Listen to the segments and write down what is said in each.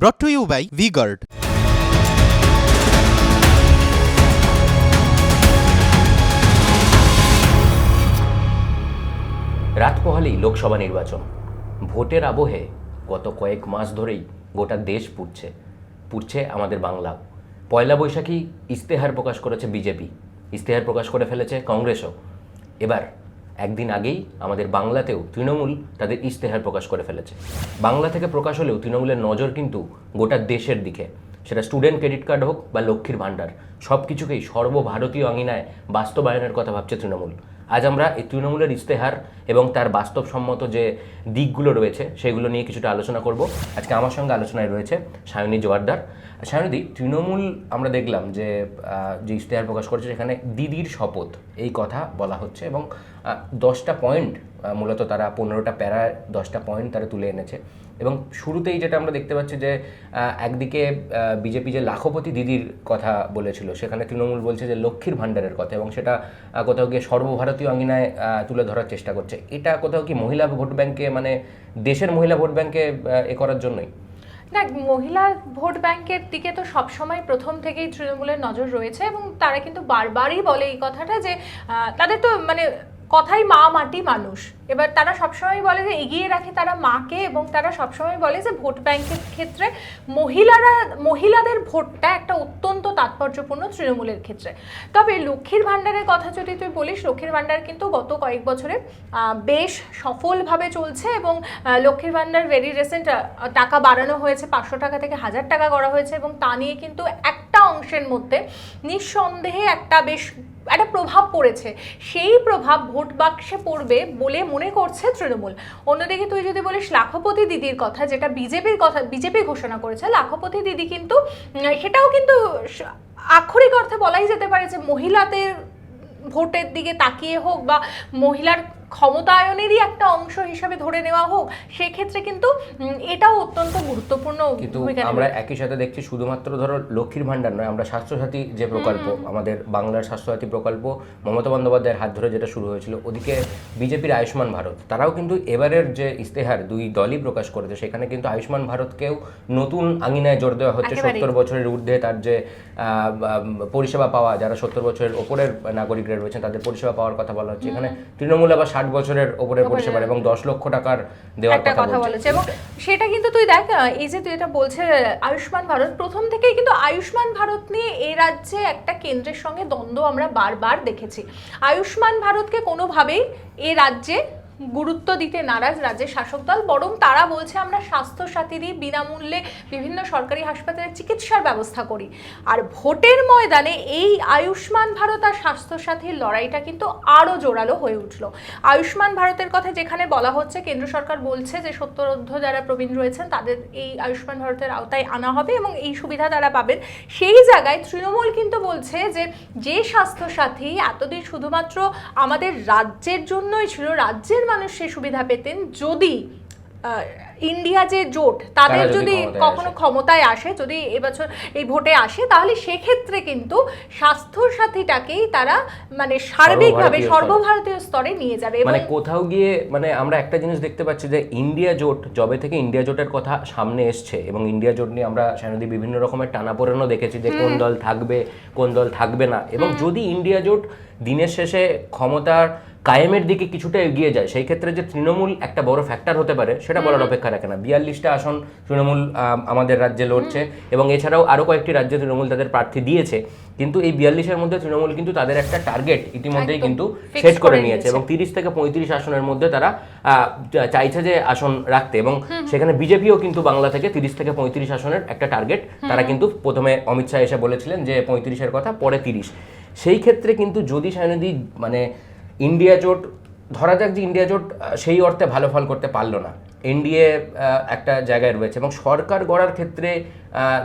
brought to you by VGuard. রাত পোহালেই লোকসভা নির্বাচন। ভোটের আবহে গত কয়েক মাস ধরেই গোটা দেশ পুড়ছে। পুড়ছে আমাদের বাংলাও। পয়লা বৈশাখী ইস্তেহার প্রকাশ করেছে বিজেপি। ইস্তেহার প্রকাশ করে ফেলেছে কংগ্রেসও। এবার একদিন আগেই আমাদের বাংলাতেও তৃণমূল তাদের ইশতেহার প্রকাশ করে ফেলেছে। বাংলা থেকে প্রকাশ হলেও তৃণমূলের নজর কিন্তু গোটা দেশের দিকে। সেটা স্টুডেন্ট ক্রেডিট কার্ড হোক বা লক্ষ্মীর ভাণ্ডার সব কিছুকেই সর্বভারতীয় আঙিনায় বাস্তবায়নের কথা ভাবছে তৃণমূল। আজ আমরা এই তৃণমূলের ইশতেহার এবং তার বাস্তবসম্মত যে দিকগুলো রয়েছে, সেগুলো নিয়ে কিছুটা আলোচনা করব। আজকে আমার সঙ্গে আলোচনায় রয়েছে সায়নী জোয়ারদার। সায়নীদি তৃণমূল আমরা দেখলাম যে যে ইশতেহার প্রকাশ করেছে, সেখানে দিদির শপথ, এই কথা বলা হচ্ছে এবং দশটা পয়েন্ট মূলত তারা পনেরোটা প্যারায় দশটা পয়েন্ট তারা তুলে এনেছে। এবং শুরুতেই যেটা আমরা দেখতে পাচ্ছি যে একদিকে বিজেপি যে লাখপতি দিদির কথা বলেছিল, সেখানে তৃণমূল বলছে যে লক্ষ্মীর ভাণ্ডারের কথা এবং সেটা কোথাও গিয়ে সর্বভারতীয় আঙ্গিনায় তুলে ধরার চেষ্টা করছে। এটা কোথাও কি মহিলা ভোট ব্যাংকে মানে দেশের মহিলা ভোট ব্যাংকে এ করার জন্যই? না, মহিলা ভোট ব্যাংকের দিকে তো সবসময় প্রথম থেকেই তৃণমূলের নজর রয়েছে এবং তারা কিন্তু বারবারই বলে এই কথাটা যে তাদের তো মানে কথাই মা মাটি মানুষ। এবার তারা সবসময় বলে যে এগিয়ে রাখে তারা মাকে এবং তারা সবসময় বলে যে ভোট ব্যাংকের ক্ষেত্রে মহিলারা, মহিলাদের ভোটটা একটা অত্যন্ত তাৎপর্যপূর্ণ তৃণমূলের ক্ষেত্রে। তবে লক্ষ্মীর ভাণ্ডারের কথা যদি তুই বলিস, লক্ষ্মীর ভাণ্ডার কিন্তু গত কয়েক বছরে বেশ সফলভাবে চলছে এবং লক্ষ্মীর ভাণ্ডার ভেরি রিসেন্ট টাকা বাড়ানো হয়েছে, পাঁচশো টাকা থেকে হাজার টাকা করা হয়েছে এবং তা নিয়ে কিন্তু একটা অংশের মধ্যে নিঃসন্দেহে একটা বেশ, একটা প্রভাব পড়েছে। সেই প্রভাব ভোট বাক্সে পড়বে বলে মনে করছে তৃণমূল। অন্যদিকে তুই যদি বলিস লাখপতি দিদির কথা, যেটা বিজেপির কথা, বিজেপি ঘোষণা করেছে, লাখপতি দিদি কিন্তু সেটাও কিন্তু আক্ষরিক অর্থে বলাই যেতে পারে যে মহিলাদের ভোটের দিকে তাকিয়ে হোক বা মহিলার ক্ষমতায়নেরই একটা অংশ হিসাবে ধরে নেওয়া হোক সেক্ষেত্রে কিন্তু এটাও অত্যন্ত গুরুত্বপূর্ণ কিন্তু আমরা একই সাথে দেখছি শুধুমাত্র ধরো লক্ষ্মীর ভাণ্ডার নয় আমরা স্বাস্থ্যসাথী যে প্রকল্প আমাদের বাংলার স্বাস্থ্যসাথী প্রকল্প মমতা বন্দ্যোপাধ্যায়ের হাত ধরে যেটা শুরু হয়েছিল ওদিকে বিজেপির আয়ুষ্মান ভারত তারাও কিন্তু এবারের যে ইস্তেহার দুই দলই প্রকাশ করেছে সেখানে কিন্তু আয়ুষ্মান ভারতকেও নতুন আঙিনায় জোর দেওয়া হচ্ছে সত্তর বছরের ঊর্ধ্বে তার যে আহ, পরিষেবা পাওয়া যারা সত্তর বছরের ওপরের নাগরিকরা রয়েছেন তাদের পরিষেবা পাওয়ার কথা বলা হচ্ছে। এখানে তৃণমূল আবার ষাট বছরের ওপরের পারে এবং দশ লক্ষ টাকার দেওয়ার একটা কথা বলেছে। এবং সেটা কিন্তু তুই দেখ এই যে তুই এটা বলছে আয়ুষ্মান ভারত প্রথম থেকেই কিন্তু আয়ুষ্মান ভারত নিয়ে এ রাজ্যে একটা কেন্দ্রের সঙ্গে দ্বন্দ্ব আমরা বারবার দেখেছি। আয়ুষ্মান ভারতকে কোনোভাবেই এ রাজ্যে গুরুত্ব দিতে নারাজ রাজ্যের শাসক দল, বরং তারা বলছে, আমরা স্বাস্থ্য সাথী দিই বিনামূল্যে বিভিন্ন সরকারি হাসপাতালে চিকিৎসার ব্যবস্থা করি। আর ভোটের ময়দানে এই আয়ুষ্মান ভারত আর স্বাস্থ্য সাথীর লড়াইটা কিন্তু আরও জোরালো হয়ে উঠল। আয়ুষ্মান ভারতের কথা যেখানে বলা হচ্ছে, কেন্দ্র সরকার বলছে যে সত্তরোর্ধ্ব যারা প্রবীণ রয়েছেন, তাদের এই আয়ুষ্মান ভারতের আওতায় আনা হবে এবং এই সুবিধা তারা পাবেন। সেই জায়গায় তৃণমূল কিন্তু বলছে যে যে স্বাস্থ্য সাথী এতদিন শুধুমাত্র আমাদের রাজ্যের জন্যই ছিল, রাজ্যের মানুষ সেই সুবিধা পেতেন যদি ইন্ডিয়া যে জোট তাদের যদি কখনো ক্ষমতায় আসে যদি এবছর এই ভোটে আসে তাহলে সেক্ষেত্রে কিন্তু স্বাস্থ্য সাথীটাকেই তারা মানে সার্বিকভাবে সর্বভারতীয় স্তরে। নিয়ে যাবে মানে কোথাও গিয়ে মানে আমরা একটা জিনিস দেখতে পাচ্ছি যে ইন্ডিয়া জোট জবে থেকে ইন্ডিয়া জোটের কথা সামনে এসছে এবং ইন্ডিয়া জোট নিয়ে আমরা সায়নদী বিভিন্ন রকমের টানাপোড়েনও দেখেছি যে কোন দল থাকবে কোন দল থাকবে না। এবং যদি ইন্ডিয়া জোট দিনের শেষে ক্ষমতার কায়েমের দিকে কিছুটা এগিয়ে যায় সেই ক্ষেত্রে যে তৃণমূল একটা বড় ফ্যাক্টর হতে পারে সেটা বলার অপেক্ষা রাখে না। বিয়াল্লিশটা আসন তৃণমূল আমাদের রাজ্যে লড়ছে এবং এছাড়াও আরও কয়েকটি রাজ্যে তৃণমূল তাদের প্রার্থী দিয়েছে। কিন্তু এই বিয়াল্লিশের মধ্যে তৃণমূল কিন্তু তাদের একটা টার্গেট ইতিমধ্যেই কিন্তু সেট করে নিয়েছে। এবং তিরিশ থেকে পঁয়ত্রিশ আসনের মধ্যে তারা চাইছে যে আসন রাখতে এবং সেখানে বিজেপিও কিন্তু বাংলা থেকে তিরিশ থেকে পঁয়ত্রিশ আসনের একটা টার্গেট তারা কিন্তু প্রথমে অমিত শাহ এসে বলেছিলেন যে পঁয়ত্রিশের কথা পরে তিরিশ। সেই ক্ষেত্রে কিন্তু যদি সায়নদী মানে ইন্ডিয়া জোট, ধরা যাক যে ইন্ডিয়া জোট সেই অর্থে ভালো ফল করতে পারল না। এনডিএ একটা জায়গায় রয়েছে এবং সরকার গড়ার ক্ষেত্রে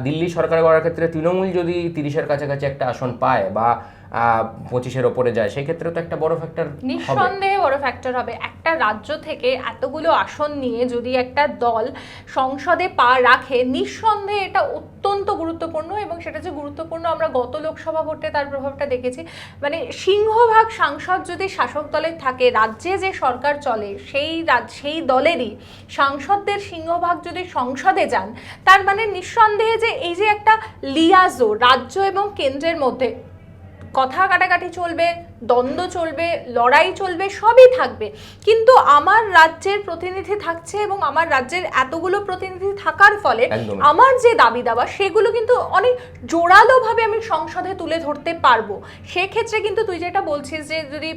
দিল্লি সরকার গড়ার ক্ষেত্রে তৃণমূল যদি তিরিশের কাছাকাছি একটা আসন পায় বা পঁচিশের ওপরে যায় সেই ক্ষেত্রে তো একটা বড় ফ্যাক্টর নিঃসন্দেহে বড় ফ্যাক্টর হবে। একটা রাজ্য থেকে এতগুলো আসন নিয়ে যদি একটা দল সংসদে পা রাখে, নিঃসন্দেহে এটা অত্যন্ত গুরুত্বপূর্ণ এবং সেটা যে গুরুত্বপূর্ণ আমরা গত লোকসভা ভোটে তার প্রভাবটা দেখেছি। মানে সিংহভাগ সাংসদ যদি শাসক দলে থাকে, রাজ্যে যে সরকার চলে, সেই সেই দলেরই সাংসদদের সিংহভাগ যদি সংসদে যান, তার মানে নিঃসন্দেহে যে এই যে একটা লিয়াজো রাজ্য এবং কেন্দ্রের মধ্যে কথা কাটাকাটি চলবে দ্বন্দ্ব চলবে লড়াই চলবে সবই থাকবে। কিন্তু আমার রাজ্যের প্রতিনিধি থাকছে এবং আমার রাজ্যের এতগুলো প্রতিনিধি থাকার ফলে আমার যে দাবি দাবা সেগুলো কিন্তু অনেক জোরালোভাবে আমি সংসদে তুলে ধরতে পারব। সেক্ষেত্রে কিন্তু তুই যেটা বলছিস যে যদি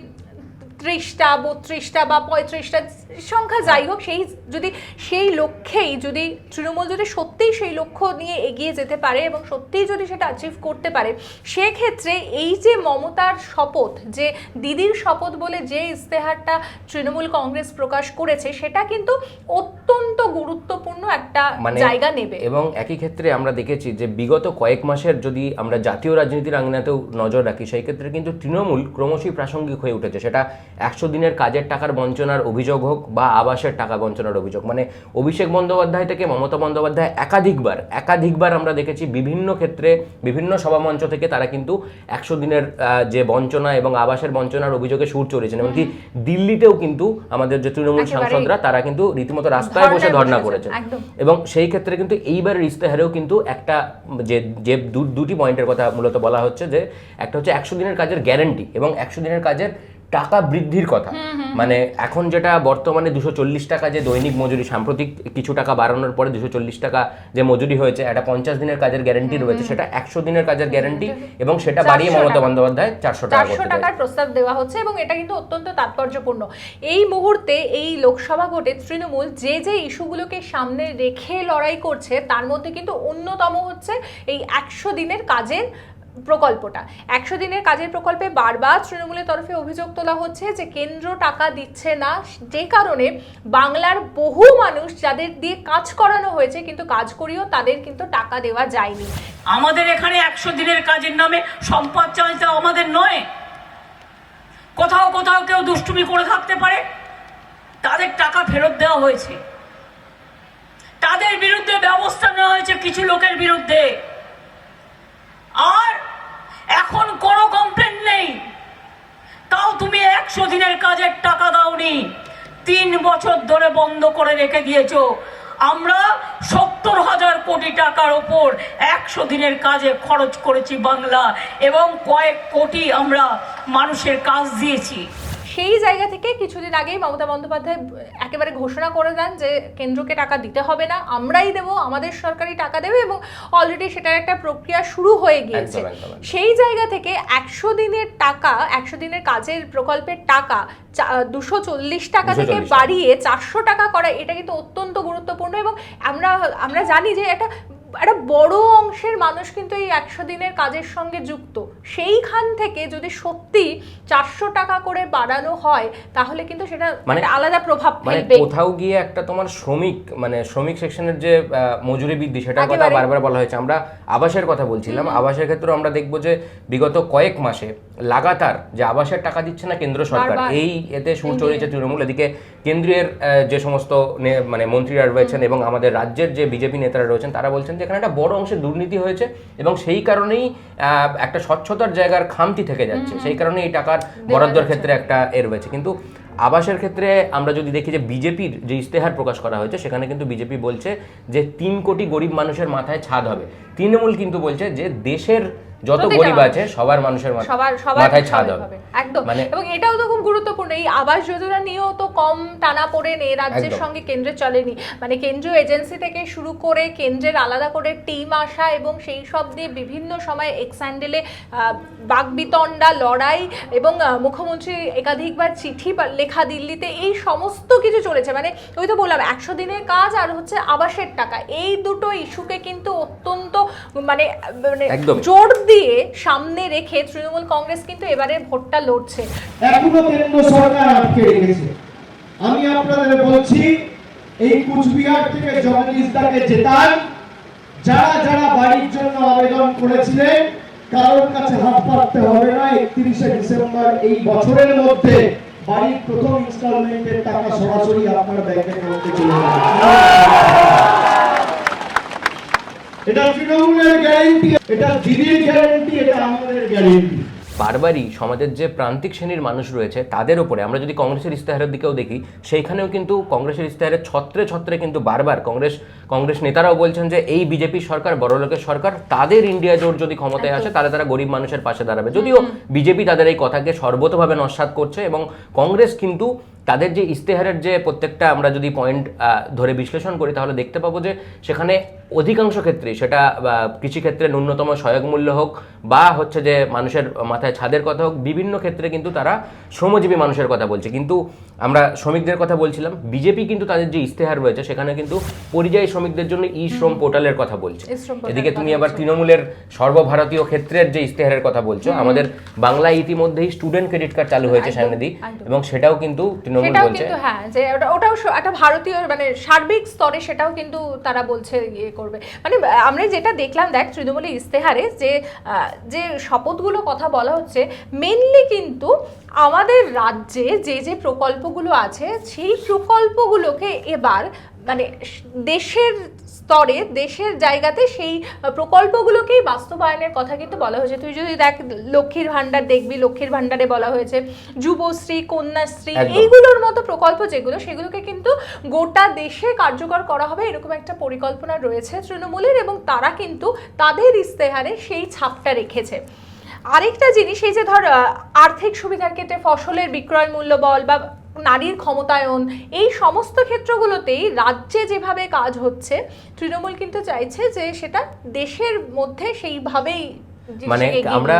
ত্রিশটা বত্রিশটা বা পঁয়ত্রিশটা সংখ্যা যাই হোক সেই যদি সেই লক্ষ্যেই যদি তৃণমূল যদি সত্যিই সেই লক্ষ্য নিয়ে এগিয়ে যেতে পারে এবং সত্যিই যদি সেটা অ্যাচিভ করতে পারে সেক্ষেত্রে এই যে মমতার শপথ যে দিদির শপথ বলে যে ইস্তেহারটা তৃণমূল কংগ্রেস প্রকাশ করেছে সেটা কিন্তু অত্যন্ত গুরুত্বপূর্ণ একটা মানে জায়গা নেবে। এবং একই ক্ষেত্রে আমরা দেখেছি যে বিগত কয়েক মাসের যদি আমরা জাতীয় রাজনীতির আঙিনাতেও নজর রাখি সেই ক্ষেত্রে কিন্তু তৃণমূল ক্রমশই প্রাসঙ্গিক হয়ে উঠেছে। সেটা একশো দিনের কাজের টাকার বঞ্চনার অভিযোগ হোক বা আবাসের টাকা বঞ্চনার অভিযোগ। মানে অভিষেক বন্দ্যোপাধ্যায় থেকে মমতা বন্দ্যোপাধ্যায় একাধিকবার একাধিকবার আমরা দেখেছি বিভিন্ন ক্ষেত্রে বিভিন্ন সভামঞ্চ থেকে তারা কিন্তু একশো দিনের যে বঞ্চনা এবং আবাসের বঞ্চনার অভিযোগে সুর চড়েছেন এমনকি দিল্লিতেও কিন্তু আমাদের যে তৃণমূল। সাংসদরা তারা কিন্তু রীতিমতো রাস্তায় বসে ধর্ণা করেছেন এবং সেই ক্ষেত্রে কিন্তু এইবারের ইস্তেহারেও কিন্তু একটা যে যে দুটি পয়েন্টের কথা মূলত বলা হচ্ছে যে একটা হচ্ছে একশো দিনের কাজের গ্যারান্টি এবং একশো দিনের কাজের টাকা বৃদ্ধির কথা। মানে এখন যেটা বর্তমানে দুশো চল্লিশ টাকা যে দৈনিক মজুরি সাম্প্রতিক কিছু টাকা বাড়ানোর পরে দুশো চল্লিশ টাকা যে মজুরি হয়েছে একটা পঞ্চাশ দিনের কাজের গ্যারান্টি রয়েছে সেটা একশো দিনের কাজের গ্যারান্টি এবং সেটা বাড়িয়ে মমতা বন্দ্যোপাধ্যায় চারশো টাকা টাকার প্রস্তাব দেওয়া হচ্ছে এবং এটা কিন্তু অত্যন্ত তাৎপর্যপূর্ণ। এই মুহূর্তে এই লোকসভা ভোটে তৃণমূল যে যে ইস্যুগুলোকে সামনে রেখে লড়াই করছে তার মধ্যে কিন্তু অন্যতম হচ্ছে এই একশো দিনের কাজের প্রকল্পটা। একশো দিনের কাজের প্রকল্পে বারবার তৃণমূলের তরফে অভিযোগ তোলা হচ্ছে যে কেন্দ্র টাকা দিচ্ছে না, যে কারণে বাংলার বহু মানুষ যাদের দিয়ে কাজ করানো হয়েছে কিন্তু কাজ করিও তাদের কিন্তু টাকা দেওয়া যায়নি। আমাদের এখানে একশো দিনের কাজের নামে সম্পদ চাইতে আমাদের নয়। কোথাও কোথাও কেউ দুষ্টুমি করে থাকতে পারে। তাদের টাকা ফেরত দেওয়া হয়েছে। তাদের বিরুদ্ধে ব্যবস্থা নেওয়া হয়েছে কিছু লোকের বিরুদ্ধে। আর এখন কোনো কমপ্লেন নেই। তাও তুমি একশো দিনের কাজের টাকা দাওনি। তিন বছর ধরে বন্ধ করে রেখে দিয়েছ। আমরা সত্তর হাজার কোটি টাকার ওপর একশো দিনের কাজে খরচ করেছি বাংলা, এবং কয়েক কোটি আমরা মানুষের কাজ দিয়েছি। সেই জায়গা থেকে কিছুদিন আগেই মমতা বন্দ্যোপাধ্যায় একেবারে ঘোষণা করে দেন যে কেন্দ্রকে টাকা দিতে হবে না আমরাই দেব আমাদের সরকারি টাকা দেবে এবং অলরেডি সেটার একটা প্রক্রিয়া শুরু হয়ে গিয়েছে। সেই জায়গা থেকে একশো দিনের টাকা একশো দিনের কাজের প্রকল্পের টাকা দুশো চল্লিশ টাকা থেকে বাড়িয়ে চারশো টাকা করা এটা কিন্তু অত্যন্ত গুরুত্বপূর্ণ এবং আমরা আমরা জানি যে একটা একটা বড় অংশের মানুষ কিন্তু এই একশো দিনের কাজের সঙ্গে যুক্ত। সেইখান থেকে যদি সত্যি চারশো টাকা করে বাড়ানো হয় তাহলে কিন্তু সেটা মানে- আলাদা প্রভাব মানে ফেলবে। কোথাও গিয়ে একটা তোমার শ্রমিক মানে শ্রমিক সেকশনের যে মজুরি বৃদ্ধি সেটার কথা বারবার বলা হয়েছে। আমরা আবাসের কথা বলছিলাম। আবাসের ক্ষেত্রে আমরা দেখব যে বিগত কয়েক মাসে লাগাতার যে আবাসের টাকা দিচ্ছে না কেন্দ্র সরকার এই এতে সুর চড়িয়েছে তৃণমূল। এদিকে কেন্দ্রের যে সমস্ত মানে মন্ত্রীরা রয়েছেন এবং আমাদের রাজ্যের যে বিজেপি নেতারা রয়েছেন তারা বলছেন যে এখানে একটা বড় অংশে দুর্নীতি হয়েছে এবং সেই কারণেই একটা স্বচ্ছতার জায়গার খামতি থেকে যাচ্ছে। সেই কারণে এই টাকার বরাদ্দর ক্ষেত্রে একটা এ রয়েছে। কিন্তু আবাসের ক্ষেত্রে আমরা যদি দেখি যে বিজেপির যে ইস্তেহার প্রকাশ করা হয়েছে সেখানে কিন্তু বিজেপি বলছে যে তিন কোটি গরিব মানুষের মাথায় ছাদ হবে। তৃণমূল কিন্তু বলছে যে দেশের যত গরিব আছে সবার মানুষের সবার মাথায় ছাদ হবে। একদম। মানে এবং এটাও তো খুব গুরুত্বপূর্ণ। এই আবাস যোজনা নিয়েও তো কম টানা পড়ে নেই রাজ্যের সঙ্গে কেন্দ্রে চলেনি। মানে কেন্দ্রীয় এজেন্সি থেকে শুরু করে কেন্দ্রের আলাদা করে টিম আসা এবং সেই সব দিয়ে বিভিন্ন সময় এক্স হ্যান্ডেলে বাগবিতণ্ডা লড়াই এবং মুখ্যমন্ত্রী একাধিকবার চিঠি লেখা দিল্লিতে এই সমস্ত কিছু চলেছে। মানে ওই তো বললাম একশো দিনের কাজ আর হচ্ছে আবাসের টাকা। এই দুটো ইস্যুকে কিন্তু অত্যন্ত মানে মানে জোর দিয়ে সামনে রেখে তৃণমূল কংগ্রেস কিন্তু এবারে ভোটটা লড়ছে। এখনও কেন্দ্র সরকার আটকে রেখেছে। আমি আপনাদের বলছি, এই কুচবিহার থেকে জগদীশ দাকে জেতান। যারা যারা বাড়ির জন্য আবেদন করেছিলেন, কারোর কাছে হাত পাততে হবে না। একত্রিশে ডিসেম্বর এই বছরের মধ্যে বাড়ির প্রথম ইনস্টলমেন্টের টাকা সরাসরি আপনার ব্যাংক চলে যাবে। এটা তৃণমূলের গ্যারেন্টি এটা দিদির গ্যারেন্টি এটা আমাদের গ্যারেন্টি বারবারই সমাজের যে প্রান্তিক শ্রেণির মানুষ রয়েছে তাদের উপরে আমরা যদি কংগ্রেসের ইস্তেহারের দিকেও দেখি সেইখানেও কিন্তু কংগ্রেসের ইস্তেহারের ছত্রে ছত্রে কিন্তু বারবার কংগ্রেস কংগ্রেস নেতারাও বলছেন যে এই বিজেপি সরকার বড়লোকের সরকার তাদের ইন্ডিয়া জোট যদি ক্ষমতায় আসে তাহলে তারা গরিব মানুষের পাশে দাঁড়াবে। যদিও বিজেপি তাদের এই কথাকে সর্বতভাবে নস্বাত করছে এবং কংগ্রেস কিন্তু তাদের যে ইস্তেহারের যে প্রত্যেকটা আমরা যদি পয়েন্ট ধরে বিশ্লেষণ করি, তাহলে দেখতে পাবো যে সেখানে অধিকাংশ ক্ষেত্রে সেটা কৃষিক্ষেত্রে ন্যূনতম সহায়ক মূল্য হোক, বা হচ্ছে যে মানুষের মাথায় ছাদের কথা হোক, বিভিন্ন ক্ষেত্রে কিন্তু তারা শ্রমজীবী মানুষের কথা বলছে। কিন্তু আমরা শ্রমিকদের কথা বলছিলাম। বিজেপি কিন্তু তাদের যে ইস্তেহার রয়েছে সেখানে কিন্তু পরিযায়ী শ্রমিকদের জন্য ই শ্রম পোর্টালের কথা বলছে। এদিকে তুমি আবার তৃণমূলের সর্বভারতীয় ক্ষেত্রের যে ইস্তেহারের কথা বলছো আমাদের বাংলায় ইতিমধ্যেই স্টুডেন্ট ক্রেডিট কার্ড চালু হয়েছে সামনেদি এবং সেটাও কিন্তু তৃণমূল বলছে। হ্যাঁ যে ওটাও একটা ভারতীয় মানে সার্বিক স্তরে সেটাও কিন্তু তারা বলছে ইয়ে করবে। মানে আমরা যেটা দেখলাম দেখ তৃণমূলের ইস্তেহারে যে যে শপথগুলো কথা বলা হচ্ছে মেনলি কিন্তু আমাদের রাজ্যে যে যে প্রকল্পগুলো আছে সেই প্রকল্পগুলোকে এবার মানে দেশের স্তরে দেশের জায়গাতে সেই প্রকল্পগুলোকেই বাস্তবায়নের কথা কিন্তু বলা হয়েছে। তুই যদি দেখ লক্ষ্মীর ভাণ্ডার দেখবি লক্ষ্মীর ভাণ্ডারে বলা হয়েছে। যুবশ্রী কন্যাশ্রী এইগুলোর মতো প্রকল্প যেগুলো সেগুলোকে কিন্তু গোটা দেশে কার্যকর করা হবে এরকম একটা পরিকল্পনা রয়েছে তৃণমূলের এবং তারা কিন্তু তাদের ইস্তেহারে সেই ছাপটা রেখেছে। আরেকটা জিনিস, এই যে ধর আর্থিক সুবিধার ক্ষেত্রে ফসলের বিক্রয় মূল্য বল বা নারীর ক্ষমতায়ন, এই সমস্ত ক্ষেত্রগুলোতেই রাজ্যে যেভাবে কাজ হচ্ছে, তৃণমূল কিন্তু চাইছে যে সেটা দেশের মধ্যে সেইভাবেই মানে আমরা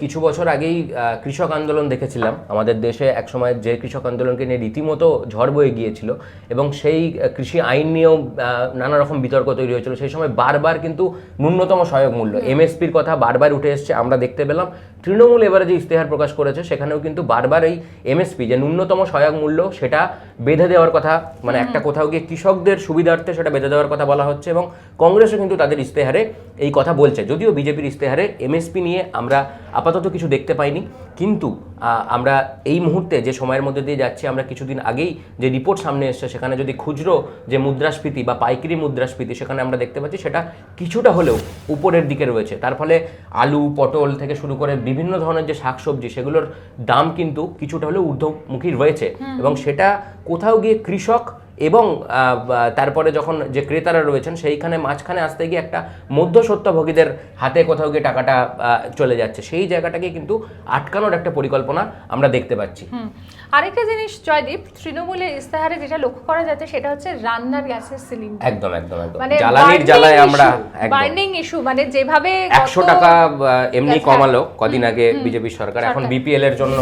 কিছু বছর আগেই কৃষক আন্দোলন দেখেছিলাম। আমাদের দেশে একসময় যে কৃষক আন্দোলনকে নিয়ে রীতিমতো ঝড় বয়ে গিয়েছিল এবং সেই কৃষি আইন নিয়েও নানা রকম বিতর্ক তৈরি হয়েছিল। সেই সময় বারবার কিন্তু ন্যূনতম সহায়ক মূল্য এমএসপির কথা বারবার উঠে এসছে আমরা দেখতে পেলাম। তৃণমূল এবারে যে ইস্তেহার প্রকাশ করেছে সেখানেও কিন্তু বারবার এই এমএসপি যে ন্যূনতম সহায়ক মূল্য সেটা বেঁধে দেওয়ার কথা মানে একটা কোথাও গিয়ে কৃষকদের সুবিধার্থে সেটা বেঁধে দেওয়ার কথা বলা হচ্ছে এবং কংগ্রেসও কিন্তু তাদের ইস্তেহারে এই কথা বলছে। যদিও বিজেপির ইস্তেহারে এমএসপি নিয়ে আমরা আপাতত কিছু দেখতে পাইনি। কিন্তু আমরা এই মুহূর্তে যে সময়ের মধ্যে দিয়ে যাচ্ছি আমরা কিছুদিন আগেই যে রিপোর্ট সামনে এসছে সেখানে যদি খুচরো যে মুদ্রাস্ফীতি বা পাইকারি মুদ্রাস্ফীতি সেখানে আমরা দেখতে পাচ্ছি সেটা কিছুটা হলেও উপরের দিকে রয়েছে। তার ফলে আলু পটল থেকে শুরু করে বিভিন্ন ধরনের যে শাকসবজি সেগুলোর দাম কিন্তু কিছুটা হলেও ঊর্ধ্বমুখী রয়েছে। এবং সেটা কোথাও গিয়ে কৃষক এবং তারপরে যখন যে ক্রেতারা রয়েছেন সেইখানে মাঝখানে আসতে গিয়ে একটা মধ্যস্বত্বভোগীদের হাতে কোথাও গিয়ে টাকাটা চলে যাচ্ছে। সেই জায়গাটাকে কিন্তু আটকানোর একটা পরিকল্পনা আমরা দেখতে পাচ্ছি। আরেকটা জিনিস জয়দীপ তৃণমূলের ইস্তেহারে যেটা লক্ষ্য করা যাচ্ছে সেটা হচ্ছে রান্নার গ্যাসের সিলিন্ডার একদম একদম একদম। মানে জ্বালানির জ্বালায় আমরা বার্নিং ইস্যু মানে যেভাবে একশো গত- টাকা আহ, এমনি কমালো কদিন আগে বিজেপি সরকার। এখন। বিপিএল এর জন্য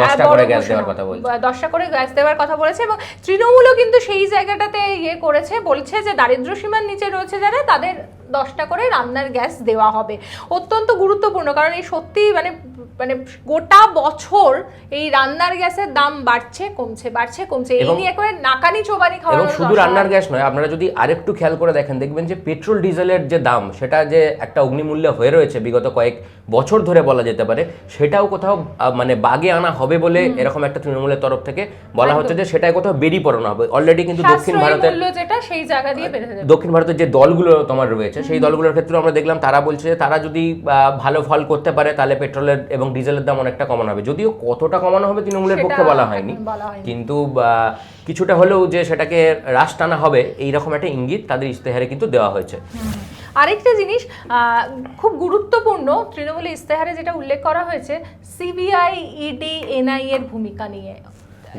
দশটা করে গ্যাস দেওয়ার কথা বলছে। দশটা করে গ্যাস দেওয়ার কথা বলেছে এবং তৃণমূলও কিন্তু সেই জায়গাটাতে ইয়ে করেছে বলছে যে দারিদ্র সীমার নিচে রয়েছে যারা তাদের দশটা করে রান্নার গ্যাস দেওয়া হবে। অত্যন্ত গুরুত্বপূর্ণ কারণ এই সত্যি মানে মানে গোটা বছর এই রান্নার গ্যাসের দাম বাড়ছে কমছে বাড়ছে কমছে। এই নিয়ে একেবারে নাকানি চোবানি খাওয়া এবং শুধু রান্নার গ্যাস নয় আপনারা যদি আরেকটু খেয়াল করে দেখেন দেখবেন যে পেট্রোল ডিজেলের যে দাম সেটা যে একটা অগ্নিমূল্য হয়ে রয়েছে বিগত কয়েক বছর ধরে বলা যেতে পারে সেটাও কোথাও মানে বাগে আনা হবে বলে এরকম একটা তৃণমূলের তরফ থেকে বলা হচ্ছে যে সেটাই কোথাও বেরিয়ে পড়ানো হবে। অলরেডি কিন্তু দক্ষিণ ভারতের যেটা সেই জায়গা দিয়ে বেড়ে যাবে। দক্ষিণ ভারতের যে দলগুলো তোমার রয়েছে সেই দলগুলোর ক্ষেত্রে আমরা দেখলাম তারা বলছে যে তারা যদি আহ, ভালো ফল করতে পারে তাহলে পেট্রোলের এবং ডিজেলের দাম অনেকটা কমানো হবে। যদিও কতটা কমানো হবে তৃণমূলের পক্ষে বলা হয়নি। কিন্তু কিছুটা হলেও যে সেটাকে হ্রাস টানা হবে এইরকম একটা ইঙ্গিত তাদের ইশতেহারে কিন্তু দেওয়া হয়েছে। আরেকটা জিনিস আহ, খুব গুরুত্বপূর্ণ তৃণমূলের ইশতেহারে যেটা উল্লেখ করা হয়েছে সিবিআই ইডি এনআই এর ভূমিকা নিয়ে।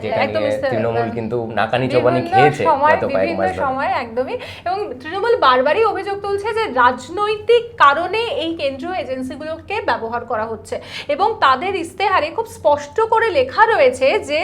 যেটা নিয়ে তৃণমূল কিন্তু নাকানি চোবানি বিভিন্ন খেয়েছে গত কয়েক মাস সময় একদমই। এবং তৃণমূল বারবারই অভিযোগ তুলছে যে রাজনৈতিক কারণে এই কেন্দ্রীয় এজেন্সিগুলোকে ব্যবহার করা হচ্ছে। এবং তাদের ইস্তেহারে খুব স্পষ্ট করে লেখা রয়েছে যে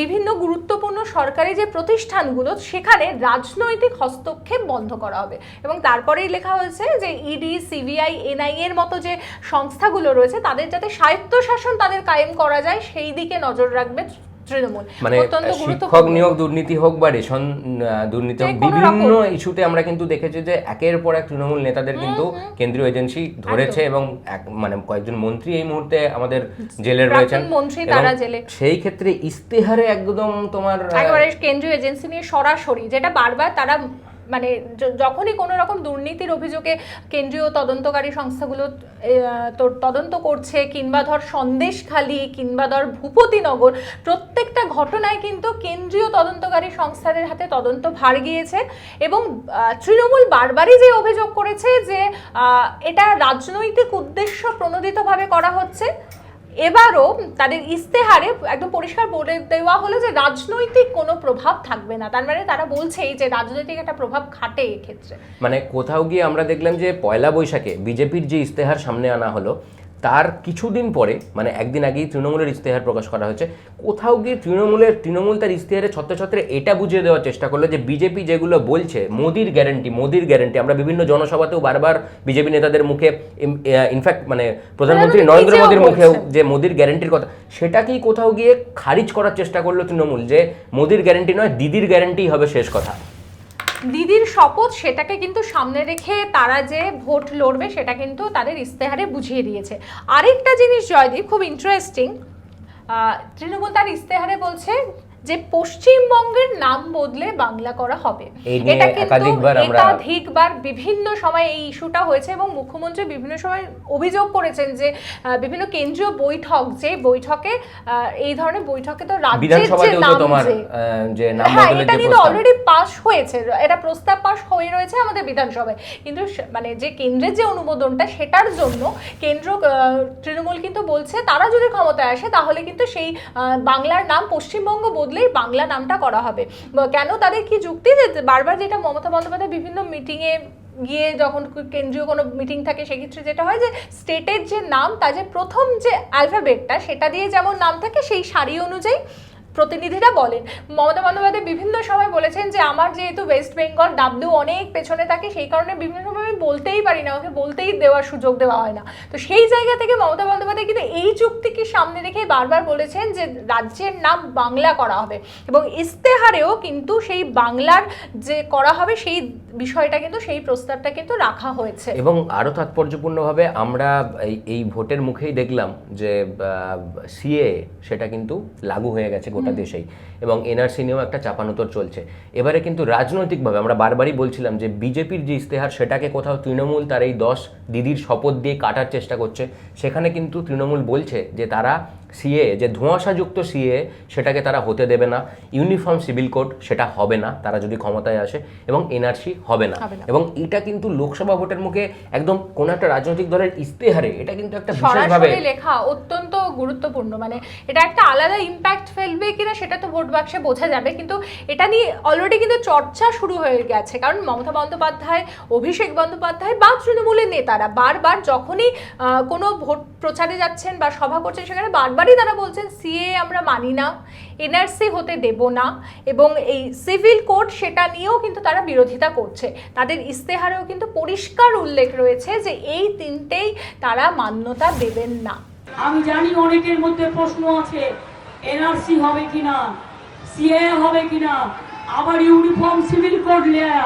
বিভিন্ন গুরুত্বপূর্ণ সরকারি যে প্রতিষ্ঠানগুলো সেখানে রাজনৈতিক হস্তক্ষেপ বন্ধ করা হবে। এবং তারপরেই লেখা হয়েছে যে ইডি সিবিআই এনআই এর মতো যে সংস্থাগুলো রয়েছে তাদের যাতে স্বায়ত্তশাসন তাদের কায়েম করা যায় সেই দিকে নজর রাখবে তৃণমূল। মানে শিক্ষক নিয়োগ দুর্নীতি হোক বা রেশন দুর্নীতি হোক বিভিন্ন ইস্যুতে আমরা কিন্তু দেখেছি যে একের পর এক তৃণমূল নেতাদের কিন্তু কেন্দ্রীয় এজেন্সি ধরেছে এবং মানে কয়েকজন মন্ত্রী এই মুহূর্তে আমাদের জেলে রয়েছেন। মন্ত্রী তারা জেলে। সেই ক্ষেত্রে ইস্তেহারে একদম তোমার একেবারে কেন্দ্রীয় এজেন্সি নিয়ে সরাসরি যেটা বারবার তারা মানে যখনই কোনো রকম দুর্নীতির অভিযোগে কেন্দ্রীয় তদন্তকারী সংস্থাগুলো তদন্ত করছে কিংবা ধর সন্দেশখালি কিংবা ধর ভূপতিনগর, প্রত্যেকটা ঘটনায় কিন্তু কেন্দ্রীয় তদন্তকারী সংস্থাদের হাতে তদন্ত ভার গিয়েছে এবং তৃণমূল বারবারই যে অভিযোগ করেছে যে এটা রাজনৈতিক উদ্দেশ্য প্রণোদিতভাবে করা হচ্ছে এবারও তাদের ইস্তেহারে একদম পরিষ্কার বলে দেওয়া হলো যে রাজনৈতিক কোনো প্রভাব থাকবে না। তার মানে তারা বলছেই যে রাজনৈতিক একটা প্রভাব খাটে এক্ষেত্রে। মানে কোথাও গিয়ে আমরা দেখলাম যে পয়লা বৈশাখে বিজেপির যে ইস্তেহার সামনে আনা হলো তার কিছুদিন পরে মানে একদিন আগেই তৃণমূলের ইস্তেহার প্রকাশ করা হয়েছে কোথাও গিয়ে তৃণমূলের তৃণমূল তার ইস্তেহারে ছত্রে ছত্রে এটা বুঝিয়ে দেওয়ার চেষ্টা করল যে বিজেপি যেগুলো বলছে মোদির গ্যারেন্টি মোদির গ্যারেন্টি আমরা বিভিন্ন জনসভাতেও বারবার বিজেপি নেতাদের মুখে ইনফ্যাক্ট মানে প্রধানমন্ত্রী প্রধানমন্ত্রী নরেন্দ্র মোদীর মুখেও যে মোদির গ্যারেন্টির কথা সেটাকেই কোথাও গিয়ে খারিজ করার চেষ্টা করল তৃণমূল যে মোদির গ্যারেন্টি নয় দিদির গ্যারেন্টি হবে শেষ কথা। দিদির শপথ সেটাকে কিন্তু সামনে রেখে তারা যে ভোট লড়বে সেটা কিন্তু তাদের ইস্তেহারে বুঝিয়ে দিয়েছে। আরেকটা জিনিস জয়দীপ, খুব ইন্টারেস্টিং তৃণমূল তার ইস্তেহারে বলছে যে পশ্চিমবঙ্গের নাম বদলে বাংলা করা হবে। এটা কিন্তু একাধিকবার বিভিন্ন সময় এই ইস্যুটা হয়েছে এবং মুখ্যমন্ত্রী বিভিন্ন সময় অভিযোগ করেছেন যে বিভিন্ন কেন্দ্রীয় বৈঠক যে বৈঠকে এই ধরনের বৈঠকে তো রাজ্যের যে নাম যে নাম হ্যাঁ এটা কিন্তু অলরেডি পাস হয়েছে। এটা প্রস্তাব পাস হয়ে রয়েছে আমাদের বিধানসভায়। কিন্তু মানে যে কেন্দ্রের যে অনুমোদনটা সেটার জন্য কেন্দ্র তৃণমূল কিন্তু বলছে তারা যদি ক্ষমতায় আসে তাহলে কিন্তু সেই বাংলার নাম পশ্চিমবঙ্গ বদলেই বাংলা নামটা করা হবে। কেন তাদের কি যুক্তি? যে বারবার যেটা মমতা বন্দ্যোপাধ্যায় বিভিন্ন মিটিংয়ে গিয়ে যখন কেন্দ্রীয় কোনো মিটিং থাকে, সেক্ষেত্রে যেটা হয় যে স্টেটের যে নাম তা যে প্রথম যে অ্যালফাবেটটা সেটা দিয়ে যেমন নাম থাকে, সেই সারি অনুযায়ী প্রতিনিধিরা বলেন, মমতা বন্দ্যোপাধ্যায় বিভিন্ন সময় বলেছেন যে আমার যেহেতু ওয়েস্ট বেঙ্গল ডাব্লিউ অনেক পেছনে থাকে, সেই কারণে বিভিন্ন সময় আমি বলতেই পারি না, ওকে বলতেই দেওয়ার সুযোগ দেওয়া হয় না। তো সেই জায়গা থেকে মমতা বন্দ্যোপাধ্যায় কিন্তু এই চুক্তিকে সামনে রেখে বারবার বলেছেন যে রাজ্যের নাম বাংলা করা হবে। এবং ইস্তেহারেও কিন্তু সেই বাংলার যে করা হবে, সেই বিষয়টা কিন্তু, সেই প্রস্তাবটা কিন্তু রাখা হয়েছে। এবং আরও তাৎপর্যপূর্ণভাবে আমরা এই এই ভোটের মুখেই দেখলাম যে সিএ সেটা কিন্তু লাগু হয়ে গেছে গোটা দেশেই। এবং এনআরসি নিয়েও একটা চাপানোতর চলছে। এবারে কিন্তু রাজনৈতিকভাবে আমরা বারবারই বলছিলাম যে বিজেপির যে ইস্তেহার সেটাকে কোথাও তৃণমূল তার এই দশ দিদির শপথ দিয়ে কাটার চেষ্টা করছে। সেখানে কিন্তু তৃণমূল বলছে যে তারা সিএ যে ধোঁয়াশাযুক্ত সিএ সেটাকে তারা হতে দেবে না। ইউনিফর্ম সিভিল কোড সেটা হবে না। তারা যদি ক্ষমতায় আসে এবং এনআরসি হবে না। এবং এটা কিন্তু লোকসভা ভোটের মুখে একদম কোন একটা রাজনৈতিক দলের ইস্তেহারে এটা কিন্তু একটা বিশেষভাবে লেখা অত্যন্ত গুরুত্বপূর্ণ। মানে এটা একটা আলাদা ইম্প্যাক্ট ফেলবে কিনা সেটা তো ভোট বাক্সে বোঝা যাবে। কিন্তু এটা নিয়ে অলরেডি কিন্তু চর্চা শুরু হয়ে গেছে। কারণ মমতা বন্দ্যোপাধ্যায় অভিষেক বন্দ্যোপাধ্যায় বা তৃণমূলের নেতারা বারবার যখনই কোনো ভোট প্রচারে যাচ্ছেন বা সভা করছেন সেখানে বারবারই তারা বলছেন, সিএ আমরা মানি না, এনআরসি হতে দেব না। এবং এই সিভিল কোড সেটা নিয়েও কিন্তু তারা বিরোধিতা করছে। তাদের ইস্তেহারেও কিন্তু পরিষ্কার উল্লেখ রয়েছে যে এই তিনটেই তারা মান্যতা দেবেন না। আমি জানি অনেকের মধ্যে প্রশ্ন আছে, এনআরসি হবে কিনা, সিএ হবে কিনা? আবার ইউনিফর্ম সিভিল কোড নেয়া,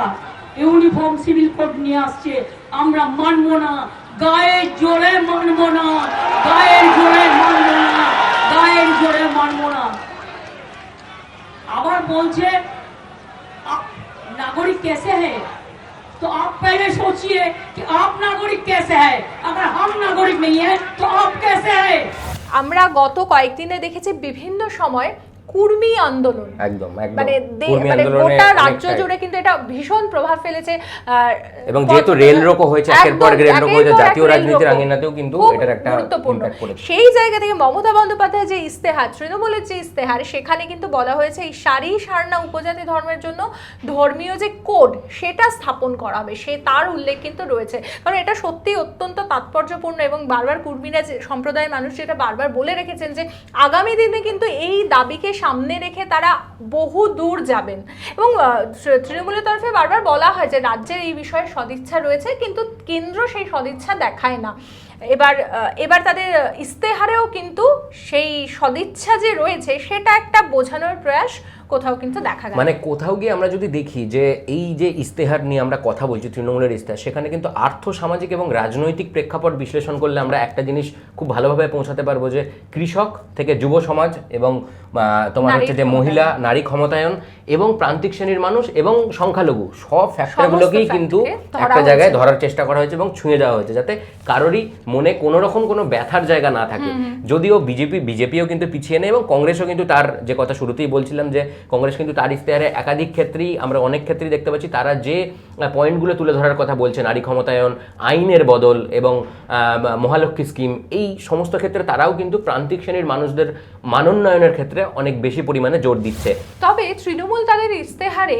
ইউনিফর্ম সিভিল কোড নিয়ে আসছে। আমরা মানবো না গায়ের জোরে মানবো না গায়ের জোরে মানবো না। গায়ের জোরে মানবো না আবার বলছে आप नागरिक कैसे है तो आप पहले सोचिए कि आप नागरिक कैसे है अगर हम नागरिक नहीं है तो आप कैसे है আমরা গত কয়েকদিনে দেখেছি বিভিন্ন সময় কুর্মী আন্দোলন। একদম একদম। মানে মানে গোটা রাজ্য। জুড়ে কিন্তু এটা ভীষণ প্রভাব ফেলেছে এবং যেহেতু রেল রোকো হয়েছে একের পর রেল রোকো হয়েছে জাতীয় রাজনীতির কিন্তু এটার একটা গুরুত্বপূর্ণ। সেই জায়গা থেকে মমতা বন্দ্যোপাধ্যায় যে ইস্তেহার তৃণমূলের যে ইস্তেহার সেখানে কিন্তু বলা হয়েছে এই সারি সারনা উপজাতি ধর্মের জন্য ধর্মীয় যে কোড সেটা স্থাপন করা হবে। সে তার উল্লেখ কিন্তু রয়েছে। কারণ এটা সত্যি অত্যন্ত তাৎপর্যপূর্ণ এবং বারবার কুর্মীরা যে সম্প্রদায়ের মানুষ যেটা বারবার বলে রেখেছেন যে আগামী দিনে কিন্তু এই দাবিকে সামনে রেখে তারা বহু দূর যাবেন। এবং তৃণমূলের তরফে বারবার বলা হয় যে রাজ্যের এই বিষয়ে সদিচ্ছা রয়েছে, কিন্তু কেন্দ্র সেই সদিচ্ছা দেখায় না। এবার এবার তাদের ইস্তেহারেও কিন্তু সেই সদিচ্ছা যে রয়েছে, সেটা একটা বোঝানোর প্রয়াস কোথাও কিন্তু দেখা গেল। মানে কোথাও গিয়ে আমরা যদি দেখি যে এই যে ইস্তেহার নিয়ে আমরা কথা বলছি তৃণমূলের ইস্তেহার সেখানে কিন্তু আর্থ সামাজিক এবং রাজনৈতিক প্রেক্ষাপট বিশ্লেষণ করলে আমরা একটা জিনিস খুব ভালোভাবে পৌঁছাতে পারব যে কৃষক থেকে যুব সমাজ এবং তোমার হচ্ছে যে মহিলা নারী ক্ষমতায়ন এবং প্রান্তিক শ্রেণির মানুষ এবং সংখ্যালঘু সব ফ্যাক্টরগুলোকেই কিন্তু একটা জায়গায় ধরার চেষ্টা করা হয়েছে এবং ছুঁয়ে যাওয়া হয়েছে যাতে কারোরই মনে কোনো রকম কোনো ব্যথার জায়গা না থাকে। যদিও বিজেপি বিজেপিও কিন্তু পিছিয়ে নেই এবং কংগ্রেসও কিন্তু তার যে কথা শুরুতেই বলছিলাম যে কংগ্রেস কিন্তু তার ইশতেহারে একাধিক ক্ষেত্রেই, আমরা অনেক ক্ষেত্রেই দেখতে পাচ্ছি, তারা যে পয়েন্টগুলো তুলে ধরার কথা বলছে, নারী ক্ষমতায়ন, আইনের বদল এবং মহালক্ষ্মী স্কিম এই সমস্ত ক্ষেত্রে তারাও কিন্তু প্রান্তিক শ্রেণির মানুষদের মানোন্নয়নের ক্ষেত্রে অনেক বেশি পরিমাণে জোর দিচ্ছে। তবে তৃণমূল তাদের ইস্তেহারে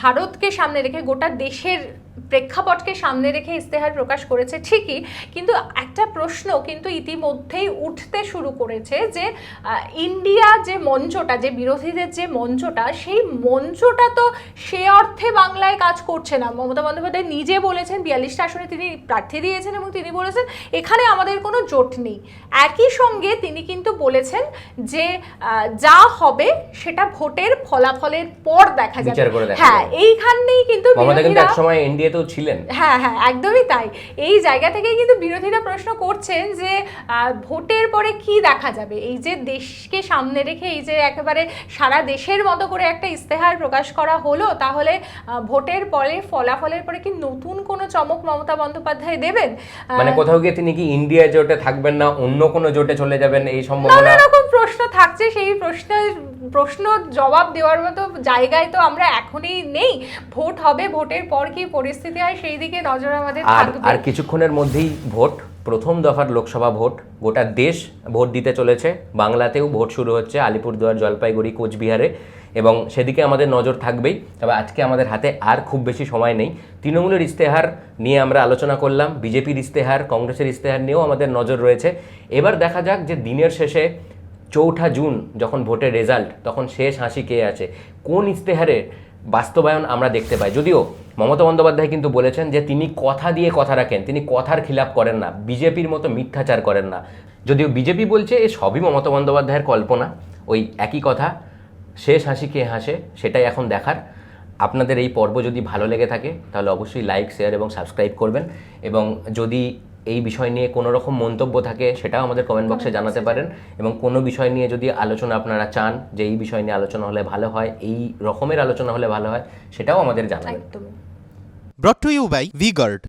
ভারতকে সামনে রেখে, গোটা দেশের প্রেক্ষাপটকে সামনে রেখে ইস্তেহার প্রকাশ করেছে ঠিকই, কিন্তু একটা প্রশ্ন কিন্তু ইতিমধ্যেই উঠতে শুরু করেছে যে ইন্ডিয়া যে মঞ্চটা, যে বিরোধীদের যে মঞ্চটা, সেই মঞ্চটা তো সে অর্থে বাংলায় কাজ করছে না। মমতা বন্দ্যোপাধ্যায় নিজে বলেছেন, বিয়াল্লিশটা আসনে তিনি প্রার্থী দিয়েছেন এবং তিনি বলেছেন, এখানে আমাদের কোনো জোট নেই। একই সঙ্গে তিনি কিন্তু বলেছেন যে যা হবে সেটা ভোটের ফলাফলের পর দেখা যাবে। হ্যাঁ এইখানেই কিন্তু ছিলেন। হ্যাঁ হ্যাঁ একদমই তাই। এই জায়গা থেকেই কিন্তু বিরোধীরা প্রশ্ন করছেন যে ভোটের পরে কি দেখা যাবে? এই যে দেশকে সামনে রেখে এই যে একেবারে সারা দেশের মতো করে একটা ইস্তেহার প্রকাশ করা হলো তাহলে ভোটের পরে ফলাফলের পরে কি নতুন কোনো চমক মমতা বন্দ্যোপাধ্যায় দেবেন? মানে কোথাও গিয়ে তিনি কি ইন্ডিয়া জোটে থাকবেন না অন্য কোনো জোটে চলে যাবেন এই সম্ভাবনা প্রশ্ন থাকছে সেই প্রশ্নের প্রশ্ন জবাব দেওয়ার মতো জায়গায় তো আমরা এখনই নেই। ভোট হবে ভোটের পর কি পরিস্থিতি হয় সেই দিকে নজর আমাদের আর থাকবে। আর কিছুক্ষণের মধ্যেই ভোট প্রথম দফার লোকসভা ভোট গোটা দেশ ভোট দিতে চলেছে। বাংলাতেও ভোট শুরু হচ্ছে আলিপুরদুয়ার জলপাইগুড়ি কোচবিহারে এবং সেদিকে আমাদের নজর থাকবেই। তবে আজকে আমাদের হাতে আর খুব বেশি সময় নেই। তৃণমূলের ইস্তেহার নিয়ে আমরা আলোচনা করলাম বিজেপির ইস্তেহার কংগ্রেসের ইস্তেহার নিয়েও আমাদের নজর রয়েছে। এবার দেখা যাক যে দিনের শেষে চৌঠা জুন যখন ভোটের রেজাল্ট তখন শেষ হাসি কে আছে? কোন ইস্তেহারে বাস্তবায়ন আমরা দেখতে পাই? যদিও মমতা বন্দ্যোপাধ্যায় কিন্তু বলেছেন যে তিনি কথা দিয়ে কথা রাখেন, তিনি কথার খিলাপ করেন না, বিজেপির মতো মিথ্যাচার করেন না। যদিও বিজেপি বলছে এ সবই মমতা বন্দ্যোপাধ্যায়ের কল্পনা, ওই একই কথা, শেষ হাসি কে হাসে সেটাই এখন দেখার। আপনাদের এই পর্ব যদি ভালো লেগে থাকে, তাহলে অবশ্যই লাইক শেয়ার এবং সাবস্ক্রাইব করবেন। এবং যদি এই বিষয় নিয়ে কোনো রকম মন্তব্য থাকে সেটাও আমাদের কমেন্ট বক্সে জানাতে পারেন এবং কোনো বিষয় নিয়ে যদি আলোচনা আপনারা চান যে এই বিষয় নিয়ে আলোচনা হলে ভালো হয় এই রকমের আলোচনা হলে ভালো হয় সেটাও আমাদের জানাবেন। Brought to you by VGuard